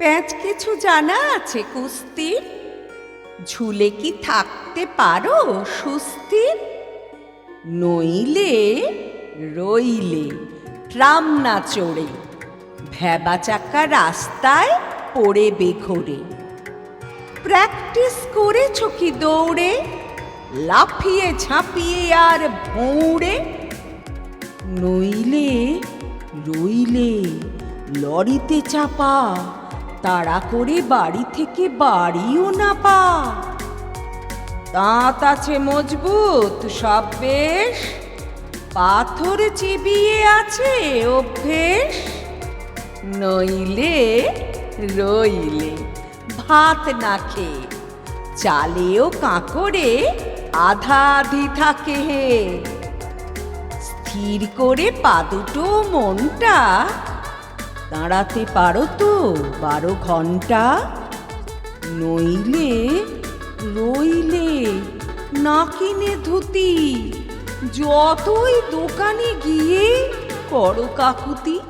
প্যাঁচ কিছু জানা আছে, কুস্তির? ঝুলে কি থাকতে পারো, সুস্থির? নইলে রইলে ট্রাম না চড়ে, ভেবা চাকা রাস্তায় পড়ে বেঘরে। প্র্যাকটিস করেছ কি দৌড়ে? লাফিয়ে ঝাঁপিয়ে আর ভৌড়ে? নইলে রইলে লরিতে চাপা তাড়া করে বাড়ি থেকে বাড়িও না পা। দাঁত আছে মজবুত, সব বেশ। পাথর চিবিয়ে আছে, অভ্যেস। নইলে রইলে ভাত না খেয়ে। চালেও কাঁকড়ে আধা আধি থাকে হে। স্থির করে পা দুটো মনটা দাঁড়াতে পারো তো? বারো ঘণ্টা? নইলে, রইলে না কিনে ধুতি। যতই দোকানে গিয়ে করো কাকুতি।